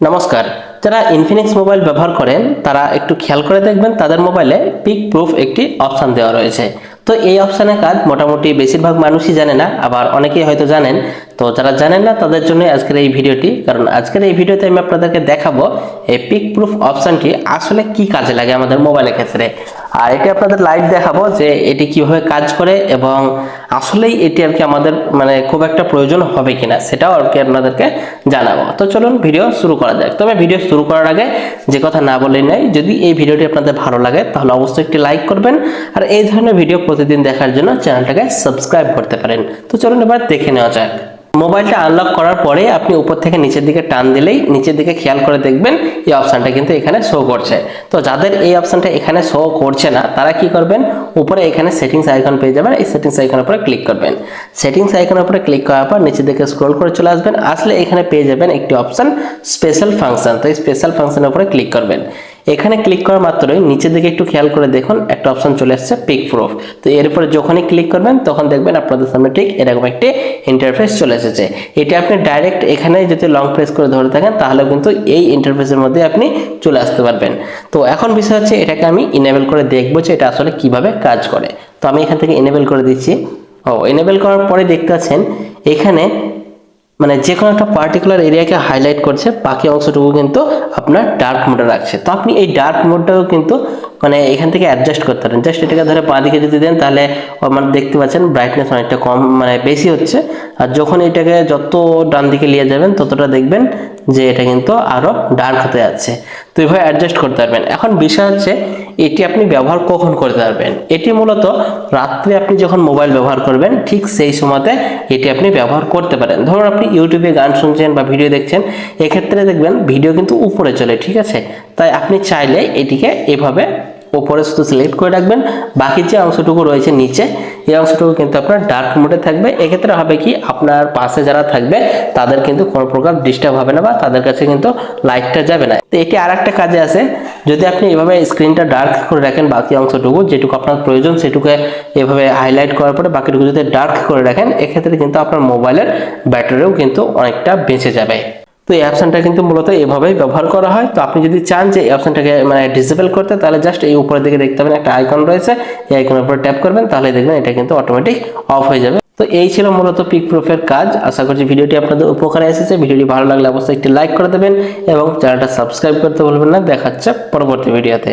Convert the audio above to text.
নমস্কার। যারা Infinix mobile ব্যবহার করেন, তারা একটু খেয়াল করে দেখবেন, তাদের মোবাইলে পিক প্রুফ একটি অপশন দেওয়া রয়েছে। তো এই অপশানের কাজ মোটামুটি বেশিরভাগ মানুষই জানে না, আবার অনেকেই হয়তো জানেন তো যারা জানেন না, তাদের জন্য আজকের এই ভিডিওটি, কারণ আজকের এই ভিডিওতে আমি আপনাদেরকে দেখাবো এই পিক প্রুফ অপশনটি আসলে কি কাজে লাগে আমাদের মোবাইলের ক্ষেত্রে। আর এটি আপনাদের লাইভ দেখাবো যে এটি কীভাবে কাজ করে এবং আসলেই এটি আর কি আমাদের মানে খুব একটা প্রয়োজন হবে কিনা, সেটাও আর কি আপনাদেরকে জানাব। তো চলুন ভিডিও শুরু করা যাক। তবে ভিডিও শুরু করার আগে যে কথা না বলেই নাই, যদি এই ভিডিওটি আপনাদের ভালো লাগে, তাহলে অবশ্যই একটি লাইক করবেন, আর এই ধরনের ভিডিও প্রতিদিন দেখার জন্য চ্যানেলটাকে সাবস্ক্রাইব করতে পারেন। তো চলুন এবার দেখে নেওয়া যাক। মোবাইলটা আনলক করার পরে আপনি উপর থেকে নিচের দিকে টান দিলেই নিচের দিকে খেয়াল করে দেখবেন এই অপশানটা কিন্তু এখানে শো করছে। তো যাদের এই অপশানটা এখানে শো করছে না, তারা কি করবেন? উপরে এখানে সেটিংস আইকন পেয়ে যাবেন, এই সেটিংস আইকনের উপরে ক্লিক করবেন। সেটিংস আইকনের উপরে ক্লিক করার পর নিচের দিকে স্ক্রল করে চলে আসবেন, আসলে এখানে পেয়ে যাবেন একটি অপশান স্পেশাল ফাংশন তো এই স্পেশাল ফাংশনের উপরে ক্লিক করবেন। এখানে ক্লিক করা মাত্রই নিচের দিকে একটু খেয়াল করে দেখুন, একটা অপশন চলে আসছে পিক প্রুফ তো এর উপরে যখনই ক্লিক করবেন, তখন দেখবেন আপনাদের সামনে ঠিক এরকম একটি ইন্টারফেস চলে এসেছে। এটা আপনি ডাইরেক্ট এখানে যদি লং প্রেস করে ধরে থাকেন তাহলে কিন্তু এই ইন্টারফেসের মধ্যে আপনি চলে আসতে পারবেন। তো এখন বিষয় হচ্ছে, এটাকে আমি ইনেবল করে দেখব যে এটা আসলে কীভাবে কাজ করে। তো আমি এখান থেকে ইনেবল করে দিচ্ছি। ও এনেবল করার পরে দেখতে পাচ্ছেন, এখানে মানে যে কোনো একটা পার্টিকুলার এরিয়াকে হাইলাইট করছে, বাকি অংশটুকু কিন্তু আপনার ডার্ক মোডে রাখছে। তো আপনি এই ডার্ক মোডটাও কিন্তু মানে এখান থেকে অ্যাডজাস্ট করতে পারেন। জাস্ট এটাকে ধরে বাঁ দিকে যদি দেন, তাহলে মানে দেখতে পাচ্ছেন ব্রাইটনেস অনেকটা কম মানে বেশি হচ্ছে। আর যখন এটাকে যত ডান দিকে নিয়ে যাবেন, ততটা দেখবেন যে এটা কিন্তু আরও ডার্ক হতে যাচ্ছে। তো এইভাবে অ্যাডজাস্ট করতে পারবেন। এখন বিষয় হচ্ছে, এটি আপনি ব্যবহার কখন করতে পারবেন? এটি মূলত রাত্রে আপনি যখন মোবাইল ব্যবহার করবেন, ঠিক সেই সময়তে এটি আপনি ব্যবহার করতে পারেন। ধরুন আপনি ইউটিউবে গান শুনছেন বা ভিডিও দেখছেন, এক্ষেত্রে দেখবেন ভিডিও কিন্তু উপরে চলে, ঠিক আছে? তাই আপনি চাইলে এটিকে এভাবে উপরে শুধু সিলেক্ট করে রাখবেন, বাকি যে অংশটুকু রয়েছে নিচে, এই অংশটুকু কিন্তু আপনার ডার্ক মোডে থাকবে। এক্ষেত্রে হবে কি, আপনার পাশে যারা থাকবে, তাদের কিন্তু কোনো প্রকার ডিস্টার্ব হবে না বা তাদের কাছে কিন্তু লাইটটা যাবে না। তো এটি আর একটা কাজে আছে, যদি আপনি এভাবে স্ক্রিনটা ডার্ক করে রাখেন বাকি অংশটুকু, যেটুকু আপনার প্রয়োজন সেটুকু এভাবে হাইলাইট করার পরে বাকিটুকু যদি ডার্ক করে রাখেন, এক্ষেত্রে কিন্তু আপনার মোবাইলের ব্যাটারিও কিন্তু অনেকটা বেঁচে যাবে। তো এই অপশনটা কিন্তু মূলত এভাবেই ব্যবহার করা হয়। তো আপনি যদি চান যে এই অপশনটাকে মানে ডিসেবল করতে, তাহলে জাস্ট এই উপরের দিকে দেখতে পাবেন একটা আইকন রয়েছে। এই আইকনের উপরে ট্যাপ করবেন তাহলে দেখবেন এটা কিন্তু অটোমেটিক অফ হয়ে যাবে। তো এই ছিল মূলত পিক প্রুফের কাজ। আশা করছি ভিডিওটি আপনাদের উপকারে এসেছে। ভিডিওটি ভালো লাগলে অবশ্যই একটি লাইক করে দেবেন এবং চ্যানেলটা সাবস্ক্রাইব করতে ভুলবেন না। দেখাচ্ছে পরবর্তী ভিডিওতে।